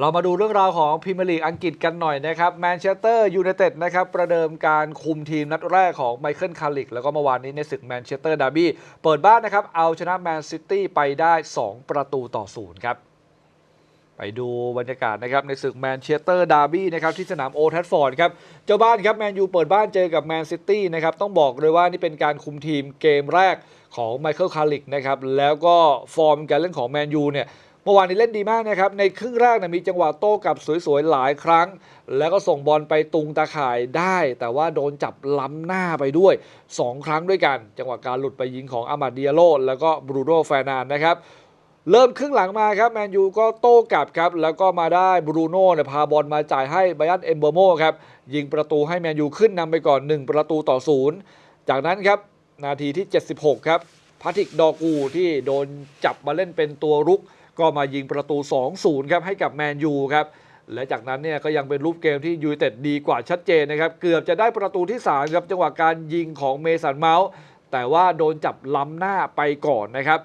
เรามาดูเรื่องราวของพรีเมียร์ลีกอังกฤษกันหน่อยนะครับแมนเชสเตอร์ยูไนเต็ดนะครับประเดิมการคุมทีมนัดแรกของไมเคิลคาริกแล้วก็เมื่อวานนี้ในศึกแมนเชสเตอร์ดาร์บี้เปิดบ้านนะครับเอาชนะแมนซิตี้ไปได้ 2 ประตูต่อศูนย์ครับไปดูบรรยากาศนะครับในศึกแมนเชสเตอร์ดาร์บี้นะครับที่สนามโอทรฟฟอร์ดครับเจ้าบ้านครับแมนยูเปิดบ้านเจอกับแมนซิตี้นะครับต้องบอกเลยว่านี่เป็นการคุมทีมเกมแรกของไมเคิลคาริกนะครับแล้วก็ฟอร์มการเล่นของแมนยูเนี่ย เมื่อวานนี้เล่นดีมากนะครับ ในครึ่งแรกนยมีจังหวะโต้กลับสวยๆ หลายครั้ง แล้วก็ส่งบอลไปตุงตาข่ายได้ แต่ว่าโดนจับล้ำหน้าไปด้วย 2 ครั้งด้วยกัน จังหวะการหลุดไปยิงของอามาดเดียโลแล้วก็บรูโน่แฟร์นานนะครับเริ่มครึ่งหลังมาครับแมนยูก็โต้กลับครับ แล้วก็มาได้บรูโน่เนี่ยพาบอลมาจ่ายให้ไบยันเอมเบอร์โมครับ ยิงประตูให้แมนยูขึ้นนำไปก่อน 1 ประตูต่อศูนย์จากนั้นครับ นาทีที่ 76 ครับพาทิกดอกูที่โดนจับมาเล่นเป็นตัวรุก ก็มายิงประตู 2-0 ครับให้กับแมนยูครับและจากนั้นเนี่ยก็ยังเป็นรูปเกมที่ยูเต็ดดีกว่าชัดเจนนะครับ เกือบจะได้ประตูที่ 3 ครับ จังหวะการยิงของเมสันเมาส์แต่ว่าโดนจับล้ำหน้าไปก่อนนะครับ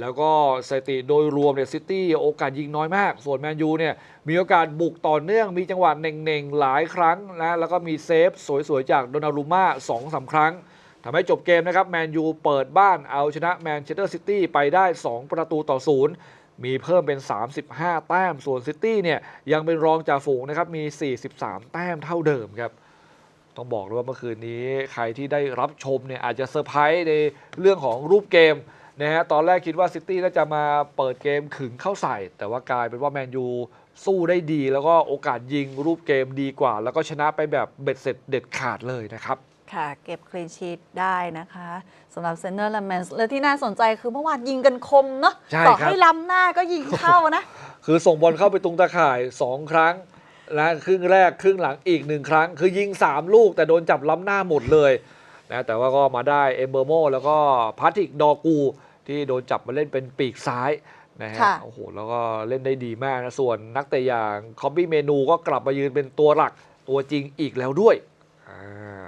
แล้วก็สถิติโดยรวมเนี่ยซิตี้โอกาสยิงน้อยมาก ส่วนแมนยูเนี่ยมีโอกาสบุกต่อเนื่อง มีจังหวะเน่งๆ หลายครั้งนะแล้วก็มีเซฟสวยๆ จากโดนารุม่า2อสาครั้งทำให้จบเกมนะครับแมนยูเปิดบ้านเอาชนะแมนเชสเตอร์ซิตี้ไปได้ 2 ประตูต่อศูนย์ มีเพิ่มเป็น 35 แต้ม ส่วนซิตี้เนี่ยยังเป็นรองจ่าฝูงนะครับ มี 43 แต้มเท่าเดิมครับ ต้องบอกเลยว่าเมื่อคืนนี้ใครที่ได้รับชมเนี่ยอาจจะเซอร์ไพรส์ในเรื่องของรูปเกม นะฮะตอนแรกคิดว่าซิตี้น่าจะมาเปิดเกมขึงเข้าใส่ แต่ว่ากลายเป็นว่าแมนยูสู้ได้ดีแล้วก็โอกาสยิงรูปเกมดีกว่า แล้วก็ชนะไปแบบเบ็ดเสร็จเด็ดขาดเลยนะครับค่ะเก็บคลีนชีตได้นะคะสำหรับเซนเนอร์และแมนและที่น่าสนใจคือเมื่อวานยิงกันคมเนาะใช่ต่อครับให้ล้ำหน้าก็ยิงเข้านะ คือส่งบอลเข้าไปตรงตะข่าย 2 ครั้งนะครึ่งแรกครึ่งหลังอีกหนึ่งครั้ง คือยิง 3 ลูกแต่โดนจับล้ำหน้าหมดเลย นะแต่ว่าก็มาได้เอมเบอร์โมแล้วก็พาติกดอกู ที่โดนจับมาเล่นเป็นปีกซ้ายนะฮะค่ะโอ้โหแล้วก็เล่นได้ดีมากนะ ส่วนนักเตะอย่างคอมบี้เมนูก็กลับมายืนเป็นตัวหลักตัวจริงอีกแล้วด้วยอ่า